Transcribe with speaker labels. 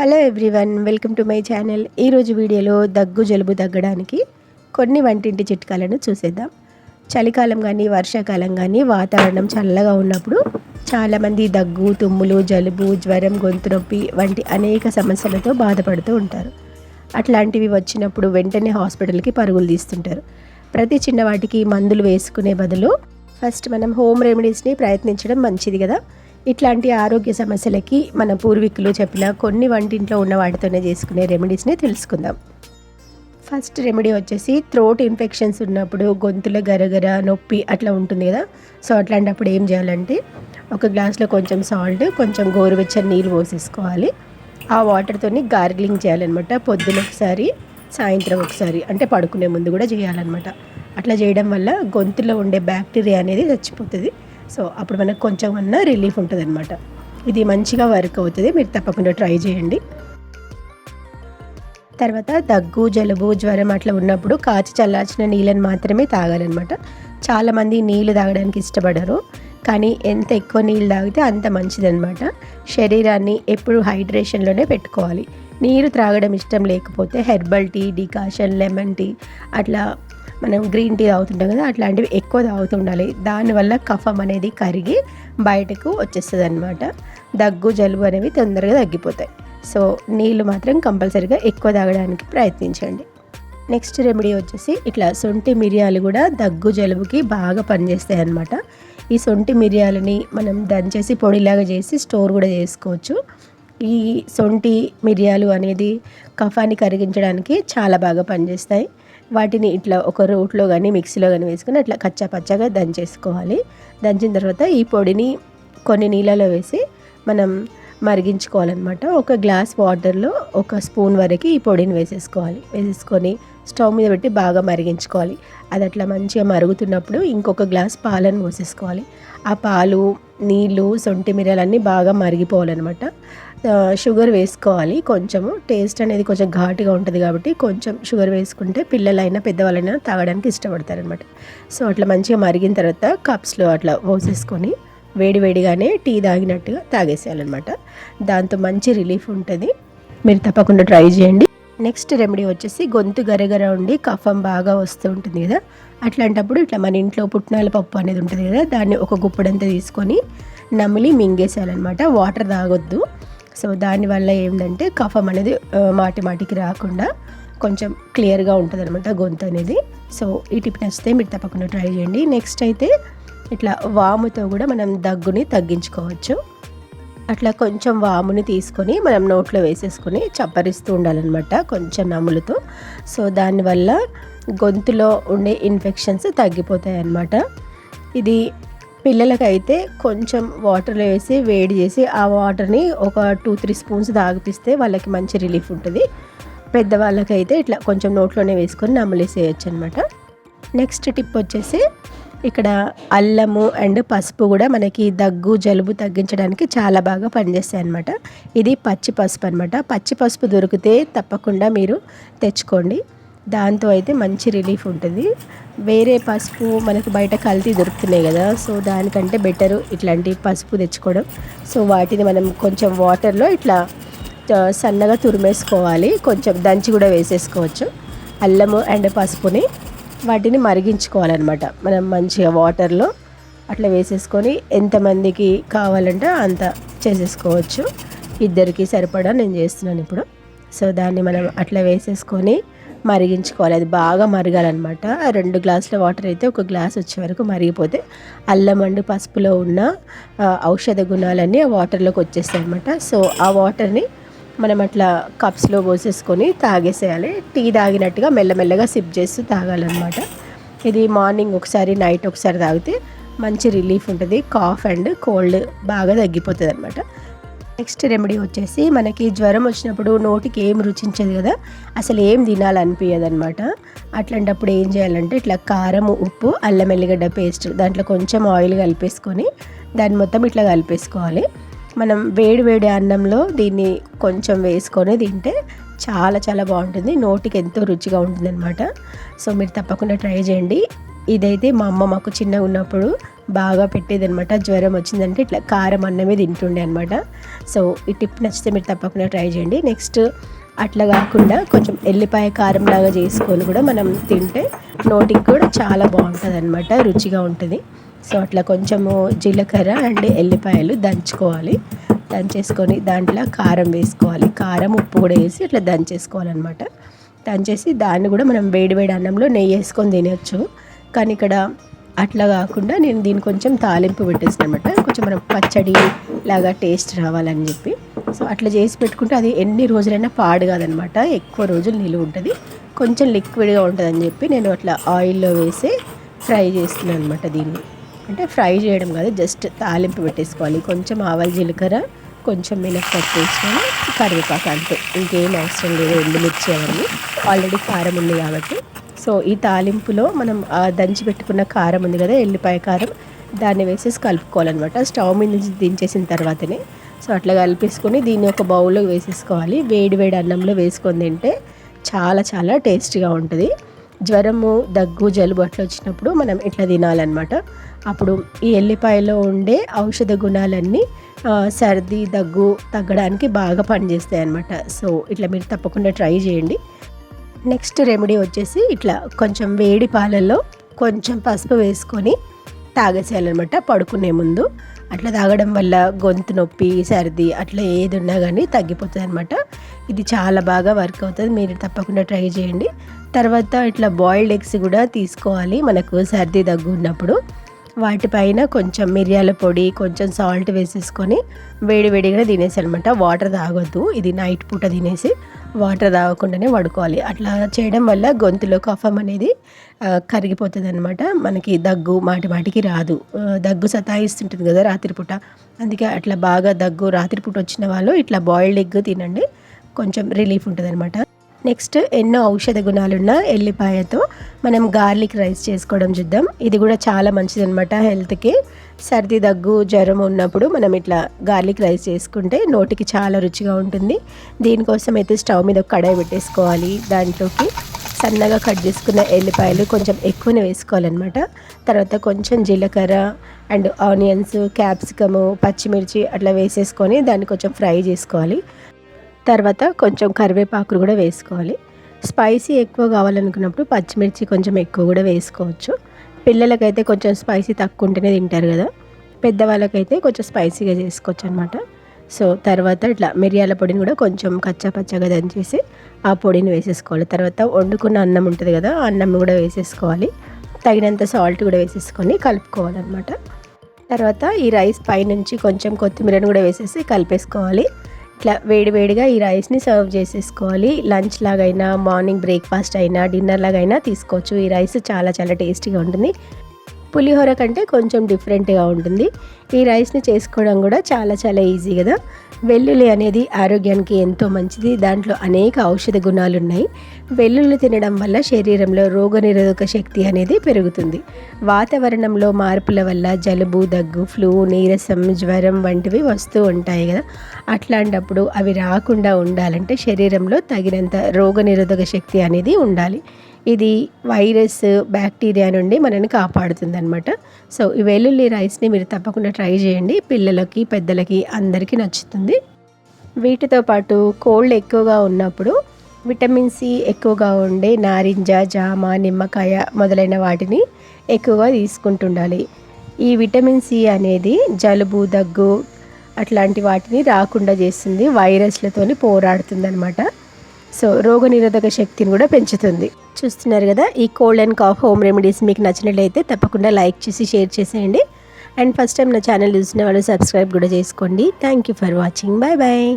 Speaker 1: Hello everyone welcome to my channel ఈరోజు వీడియోలో దగ్గు జలుబు తగ్గడానికి కొన్ని వంటింటి చిట్కాలను చూసేద్దాం. చలికాలం కానీ వర్షాకాలం కానీ వాతావరణం చల్లగా ఉన్నప్పుడు చాలామంది దగ్గు తుమ్ములు జలుబు జ్వరం గొంతు నొప్పి వంటి అనేక సమస్యలతో బాధపడుతూ ఉంటారు. అట్లాంటివి వచ్చినప్పుడు వెంటనే హాస్పిటల్కి పరుగులు తీస్తుంటారు. ప్రతి చిన్నవాటికి మందులు వేసుకునే బదులు ఫస్ట్ మనం హోమ్ రెమెడీస్ని ప్రయత్నించడం మంచిది కదా. ఇట్లాంటి ఆరోగ్య సమస్యలకి మన పూర్వీకులు చెప్పిన కొన్ని వంటింట్లో ఉన్న వాటితోనే చేసుకునే రెమెడీస్ని తెలుసుకుందాం. ఫస్ట్ రెమెడీ వచ్చేసి థ్రోట్ ఇన్ఫెక్షన్స్ ఉన్నప్పుడు గొంతులో గరగర నొప్పి అట్లా ఉంటుంది కదా. సో అట్లాంటప్పుడు ఏం చేయాలంటే ఒక గ్లాస్లో కొంచెం సాల్ట్ కొంచెం గోరువెచ్చని నీళ్ళు పోసేసుకోవాలి. ఆ వాటర్తోని గార్గిలింగ్ చేయాలన్నమాట. పొద్దున ఒకసారి సాయంత్రం ఒకసారి అంటే పడుకునే ముందు కూడా చేయాలన్నమాట. అట్లా చేయడం వల్ల గొంతులో ఉండే బ్యాక్టీరియా అనేది చచ్చిపోతుంది. సో అప్పుడు మనకు కొంచెం అన్న రిలీఫ్ ఉంటుంది అనమాట ఇది మంచిగా వర్క్ అవుతుంది మీరు తప్పకుండా ట్రై చేయండి. తర్వాత దగ్గు జలుబు జ్వరం అట్లా ఉన్నప్పుడు కాచి చల్లార్చిన నీళ్ళని మాత్రమే తాగాలన్నమాట. చాలామంది నీళ్ళు తాగడానికి ఇష్టపడరు కానీ ఎంత ఎక్కువ నీళ్ళు తాగితే అంత మంచిదన్నమాట. శరీరాన్ని ఎప్పుడు హైడ్రేషన్లోనే పెట్టుకోవాలి. నీరు త్రాగడం ఇష్టం లేకపోతే herbal tea decoction lemon tea అట్లా మనం గ్రీన్ టీ తాగుతుంటాం కదా అట్లాంటివి ఎక్కువ తాగుతుండాలి దానివల్ల కఫం అనేది కరిగి బయటకు వచ్చేస్తుంది అనమాట దగ్గు జలుబు అనేవి తొందరగా తగ్గిపోతాయి. సో నీళ్ళు మాత్రం కంపల్సరీగా ఎక్కువ తాగడానికి ప్రయత్నించండి. నెక్స్ట్ రెమెడీ వచ్చేసి ఇట్లా సొంటి మిరియాలు కూడా దగ్గు జలుబుకి బాగా పనిచేస్తాయి అన్నమాట ఈ సొంటి మిరియాలని మనం దంచేసి పొడిలాగా చేసి స్టోర్ కూడా చేసుకోవచ్చు. ఈ సొంటి మిరియాలు అనేది కఫాన్ని కరిగించడానికి చాలా బాగా పనిచేస్తాయి. వాటిని ఇట్లా ఒక రోట్లో కానీ మిక్సీలో కానీ వేసుకొని అట్లా కచ్చా పచ్చగా దంచేసుకోవాలి. దంచిన తర్వాత ఈ పొడిని కొన్ని నీళ్ళలో వేసి మనం మరిగించుకోవాలన్నమాట. ఒక గ్లాస్ వాటర్లో ఒక స్పూన్ వరకు ఈ పొడిని వేసేసుకోవాలి. వేసేసుకొని స్టవ్ మీద పెట్టి బాగా మరిగించుకోవాలి. అది అట్లా మంచిగా మరుగుతున్నప్పుడు ఇంకొక గ్లాస్ పాలను పోసేసుకోవాలి. ఆ పాలు నీళ్ళు సొంటి మిరియాలన్నీ బాగా మరిగిపోవాలన్నమాట. షుగర్ వేసుకోవాలి. కొంచెము టేస్ట్ అనేది కొంచెం ఘాటుగా ఉంటుంది కాబట్టి కొంచెం షుగర్ వేసుకుంటే పిల్లలైనా పెద్దవాళ్ళైనా తాగడానికి ఇష్టపడతారనమాట సో అట్లా మంచిగా మరిగిన తర్వాత కప్స్లో అట్లా పోసేసుకొని వేడివేడిగానే టీ తాగినట్టుగా తాగేసేయాలన్నమాట. దాంతో మంచి రిలీఫ్ ఉంటుంది. మీరు తప్పకుండా ట్రై చేయండి. నెక్స్ట్ రెమెడీ వచ్చేసి గొంతు గరగర ఉండి కఫం బాగా వస్తూ ఉంటుంది కదా. అట్లాంటప్పుడు ఇట్లా మన ఇంట్లో పుట్నాల పప్పు అనేది ఉంటుంది కదా దాన్ని ఒక గుప్పడంతా తీసుకొని నమిలి మింగేసేయాలన్నమాట. వాటర్ తాగొద్దు. సో దానివల్ల ఏంటంటే కఫం అనేది మాటి మాటికి రాకుండా కొంచెం క్లియర్గా ఉంటుంది అనమాట గొంతు అనేది. సో ఈ టిప్ నచ్చితే మీరు తప్పకుండా ట్రై చేయండి. నెక్స్ట్ అయితే ఇట్లా వాముతో కూడా మనం దగ్గుని తగ్గించుకోవచ్చు. అట్లా కొంచెం వాముని తీసుకొని మనం నోట్లో వేసేసుకొని చప్పరిస్తూ ఉండాలన్నమాట కొంచెం నములుతో. సో దానివల్ల గొంతులో ఉండే ఇన్ఫెక్షన్స్ తగ్గిపోతాయి అన్నమాట ఇది పిల్లలకైతే కొంచెం వాటర్లో వేసి వేడి చేసి ఆ వాటర్ని ఒక టూ త్రీ స్పూన్స్ తాగిపిస్తే వాళ్ళకి మంచి రిలీఫ్ ఉంటుంది. పెద్దవాళ్ళకైతే ఇట్లా కొంచెం నోట్లోనే వేసుకొని నమలేసేయచ్చు అనమాట నెక్స్ట్ టిప్ వచ్చేసి ఇక్కడ అల్లము అండ్ పసుపు కూడా మనకి దగ్గు జలుబు తగ్గించడానికి చాలా బాగా పనిచేస్తాయి అనమాట ఇది పచ్చి పసుపు అనమాట పచ్చి పసుపు దొరికితే తప్పకుండా మీరు తెచ్చుకోండి. దాంతో అయితే మంచి రిలీఫ్ ఉంటుంది. వేరే పసుపు మనకు బయట కల్తీ దొరుకుతున్నాయి కదా సో దానికంటే బెటరు ఇట్లాంటి పసుపు తెచ్చుకోవడం. సో వాటిని మనం కొంచెం వాటర్లో ఇట్లా సన్నగా తురిమేసుకోవాలి. కొంచెం దంచి కూడా వేసేసుకోవచ్చు. అల్లము అండ్ పసుపుని వాటిని మరిగించుకోవాలన్నమాట. మనం మంచిగా వాటర్లో అట్లా వేసేసుకొని ఎంతమందికి కావాలంటే అంత చేసేసుకోవచ్చు. ఇద్దరికి సరిపడా నేను చేస్తున్నాను ఇప్పుడు. సో దాన్ని మనం అట్లా వేసేసుకొని మరిగించుకోవాలి. అది బాగా మరగాలన్నమాట. రెండు గ్లాసుల వాటర్ అయితే ఒక గ్లాస్ వచ్చే వరకు మరిగిపోతే అల్లం అండ్ పసుపులో ఉన్న ఔషధ గుణాలన్నీ ఆ వాటర్లోకి వచ్చేస్తాయి అనమాట సో ఆ వాటర్ని మనం అట్లా కప్స్లో పోసేసుకొని తాగేసేయాలి. టీ తాగినట్టుగా మెల్లమెల్లగా సిప్ చేస్తూ తాగాలన్నమాట. ఇది మార్నింగ్ ఒకసారి నైట్ ఒకసారి తాగితే మంచి రిలీఫ్ ఉంటుంది. కాఫ్ అండ్ కోల్డ్ బాగా తగ్గిపోతుంది అనమాట నెక్స్ట్ రెమెడీ వచ్చేసి మనకి జ్వరం వచ్చినప్పుడు నోటికి ఏం రుచించదు కదా అసలు ఏం తినాలనిపించదు అనమాట అట్లాంటప్పుడు ఏం చేయాలంటే ఇట్లా కారం ఉప్పు అల్లం ఎల్లిగడ్డ పేస్ట్ దాంట్లో కొంచెం ఆయిల్ కలిపేసుకొని దాన్ని మొత్తం ఇట్లా కలిపేసుకోవాలి. మనం వేడి వేడి అన్నంలో దీన్ని కొంచెం వేసుకొని తింటే చాలా చాలా బాగుంటుంది నోటికి ఎంతో రుచిగా ఉంటుంది అనమాట సో మీరు తప్పకుండా ట్రై చేయండి. ఇదైతే మా అమ్మ మాకు చిన్నగా ఉన్నప్పుడు బాగా పెట్టేది అనమాట జ్వరం వచ్చిందంటే ఇట్లా కారం అన్నమే తింటుండే అనమాట సో ఈ టిప్ నచ్చితే మీరు తప్పకుండా ట్రై చేయండి. నెక్స్ట్ అట్లా కాకుండా కొంచెం ఎల్లిపాయ కారం లాగా చేసుకొని కూడా మనం తింటే నోటికి కూడా చాలా బాగుంటుంది అనమాట రుచిగా ఉంటుంది. సో అట్లా కొంచెము జీలకర్ర అండ్ ఎల్లిపాయలు దంచుకోవాలి. దంచేసుకొని దాంట్లో కారం వేసుకోవాలి. కారం ఉప్పు కూడా వేసి ఇట్లా దంచేసుకోవాలన్నమాట. దంచేసి దాన్ని కూడా మనం వేడి వేడి అన్నంలో నెయ్యి వేసుకొని తినచ్చు. కానీ ఇక్కడ అట్లా కాకుండా నేను దీన్ని కొంచెం తాలింపు పెట్టేసిన అనమాట కొంచెం మనం పచ్చడి లాగా టేస్ట్ రావాలని చెప్పి. సో అట్లా చేసి పెట్టుకుంటే అది ఎన్ని రోజులైనా పాడు కాదనమాట ఎక్కువ రోజులు నిలువ ఉంటుంది. కొంచెం లిక్విడ్గా ఉంటుందని చెప్పి నేను అట్లా ఆయిల్లో వేసి ఫ్రై చేస్తున్నాను అనమాట దీన్ని. అంటే ఫ్రై చేయడం కాదు జస్ట్ తాలింపు పెట్టేసుకోవాలి. కొంచెం ఆవాల జీలకర్ర కొంచెం మినప్పప్పు వేసుకొని కరివేపాకు అంతే. ఇంకేం అవసరం లేదు ఎండుమిర్చి అవన్నీ. ఆల్రెడీ కారం ఉంది కాబట్టి సో ఈ తాలింపులో మనం దంచి పెట్టుకున్న కారం ఉంది కదా ఎల్లిపాయ కారం దాన్ని వేసేసి కలుపుకోవాలన్నమాట. స్టవ్ మీద నుంచి దించేసిన తర్వాతనే. సో అట్లా కలిపేసుకొని దీన్ని ఒక బౌల్లో వేసేసుకోవాలి. వేడి వేడి అన్నంలో వేసుకొని తింటే చాలా చాలా టేస్టీగా ఉంటుంది. జ్వరము దగ్గు జలుబు అట్లా వచ్చినప్పుడు మనం ఇట్లా తినాలన్నమాట. అప్పుడు ఈ ఎల్లిపాయలో ఉండే ఔషధ గుణాలన్నీ సర్ది దగ్గు తగ్గడానికి బాగా పనిచేస్తాయి అన్నమాట సో ఇట్లా మీరు తప్పకుండా ట్రై చేయండి. నెక్స్ట్ రెమెడీ వచ్చేసి ఇట్లా కొంచెం వేడి పాలల్లో కొంచెం పసుపు వేసుకొని తాగేసేయాలన్నమాట పడుకునే ముందు. అట్లా తాగడం వల్ల గొంతు నొప్పి సర్ది అట్లా ఏది ఉన్నా కానీ తగ్గిపోతుంది అనమాట ఇది చాలా బాగా వర్క్ అవుతుంది మీరు తప్పకుండా ట్రై చేయండి. తర్వాత ఇట్లా బాయిల్డ్ ఎగ్స్ కూడా తీసుకోవాలి మనకు సర్ది దగ్గు ఉన్నప్పుడు. వాటిపైన కొంచెం మిరియాల పొడి కొంచెం సాల్ట్ వేసేసుకొని వేడి వేడిగా తినేసి అనమాట వాటర్ తాగొద్దు ఇది నైట్ పూట తినేసి. వాటర్ తాగకుండానే పడుకోవాలి. అట్లా చేయడం వల్ల గొంతులో కఫం అనేది కరిగిపోతుంది అనమాట మనకి దగ్గు మాటి మాటికి రాదు. దగ్గు సతాయిస్తుంటుంది కదా రాత్రిపూట. అందుకే అట్లా బాగా దగ్గు రాత్రిపూట వచ్చిన వాళ్ళు ఇట్లా బాయిల్డ్ ఎగ్ తినండి. కొంచెం రిలీఫ్ ఉంటుంది అనమాట నెక్స్ట్ ఎన్నో ఔషధ గుణాలున్న ఎల్లిపాయతో మనం గార్లిక్ రైస్ చేసుకోవడం చూద్దాం. ఇది కూడా చాలా మంచిదనమాట హెల్త్కి. సర్ది దగ్గు జ్వరం ఉన్నప్పుడు మనం ఇట్లా గార్లిక్ రైస్ చేసుకుంటే నోటికి చాలా రుచిగా ఉంటుంది. దీనికోసం అయితే స్టవ్ మీద ఒక కడాయి పెట్టేసుకోవాలి. దాంట్లోకి సన్నగా కట్ చేసుకున్న ఎల్లిపాయలు కొంచెం ఎక్కువనే వేసుకోవాలన్నమాట. తర్వాత కొంచెం జీలకర్ర అండ్ ఆనియన్స్ క్యాప్సికము పచ్చిమిర్చి అట్లా వేసేసుకొని దాన్ని కొంచెం ఫ్రై చేసుకోవాలి. తర్వాత కొంచెం కరివేపాకులు కూడా వేసుకోవాలి. స్పైసీ ఎక్కువ కావాలనుకున్నప్పుడు పచ్చిమిర్చి కొంచెం ఎక్కువ కూడా వేసుకోవచ్చు. పిల్లలకైతే కొంచెం స్పైసీ తక్కువ ఉంటేనే తింటారు కదా. పెద్దవాళ్ళకైతే కొంచెం స్పైసీగా చేసుకోవచ్చు అనమాట సో తర్వాత ఇట్లా మిరియాల పొడిని కూడా కొంచెం కచ్చా పచ్చగా దంచేసి ఆ పొడిని వేసేసుకోవాలి. తర్వాత వండుకున్న అన్నం ఉంటుంది కదా అన్నం కూడా వేసేసుకోవాలి. తగినంత సాల్ట్ కూడా వేసేసుకొని కలుపుకోవాలన్నమాట. తర్వాత ఈ రైస్ పైనుంచి కొంచెం కొత్తిమీరను కూడా వేసేసి కలిపేసుకోవాలి. ఇట్లా వేడివేడిగా ఈ రైస్ని సర్వ్ చేసేసుకోవాలి. లంచ్ లాగైనా మార్నింగ్ బ్రేక్ఫాస్ట్ అయినా డిన్నర్ లాగైనా తీసుకోవచ్చు. ఈ రైస్ చాలా చాలా టేస్టీగా ఉంటుంది. పులిహోర కంటే కొంచెం డిఫరెంట్గా ఉంటుంది. ఈ రైస్ని చేసుకోవడం కూడా చాలా చాలా ఈజీ కదా. వెల్లుల్లి అనేది ఆరోగ్యానికి ఎంతో మంచిది. దాంట్లో అనేక ఔషధ గుణాలు ఉన్నాయి వెల్లుల్లి తినడం వల్ల శరీరంలో రోగనిరోధక శక్తి అనేది పెరుగుతుంది. వాతావరణంలో మార్పుల వల్ల జలుబు దగ్గు ఫ్లూ నీరసం జ్వరం వంటివి వస్తూ ఉంటాయి కదా. అట్లాంటప్పుడు అవి రాకుండా ఉండాలంటే శరీరంలో తగినంత రోగనిరోధక శక్తి అనేది ఉండాలి. ఇది వైరస్ బ్యాక్టీరియా నుండి మనని కాపాడుతుంది అనమాట సో ఈ వెల్లుల్లి రైస్ని మీరు తప్పకుండా ట్రై చేయండి. పిల్లలకి పెద్దలకి అందరికీ నచ్చుతుంది. వీటితో పాటు కోల్డ్ ఎక్కువగా ఉన్నప్పుడు విటమిన్ సి ఎక్కువగా ఉండే నారింజ జామ నిమ్మకాయ మొదలైన వాటిని ఎక్కువగా తీసుకుంటుండాలి. ఈ విటమిన్ సి అనేది జలుబు దగ్గు అట్లాంటి వాటిని రాకుండా చేస్తుంది వైరస్లతోని పోరాడుతుంది అనమాట సో రోగనిరోధక శక్తిని కూడా పెంచుతుంది. చూస్తున్నారు కదా ఈ cold and cough home remedies మీకు నచ్చినట్లయితే తప్పకుండా లైక్ చేసి షేర్ చేసేయండి. అండ్ ఫస్ట్ టైం నా ఛానల్ చూసిన వాళ్ళు సబ్స్క్రైబ్ కూడా చేసుకోండి. Thank you for watching bye bye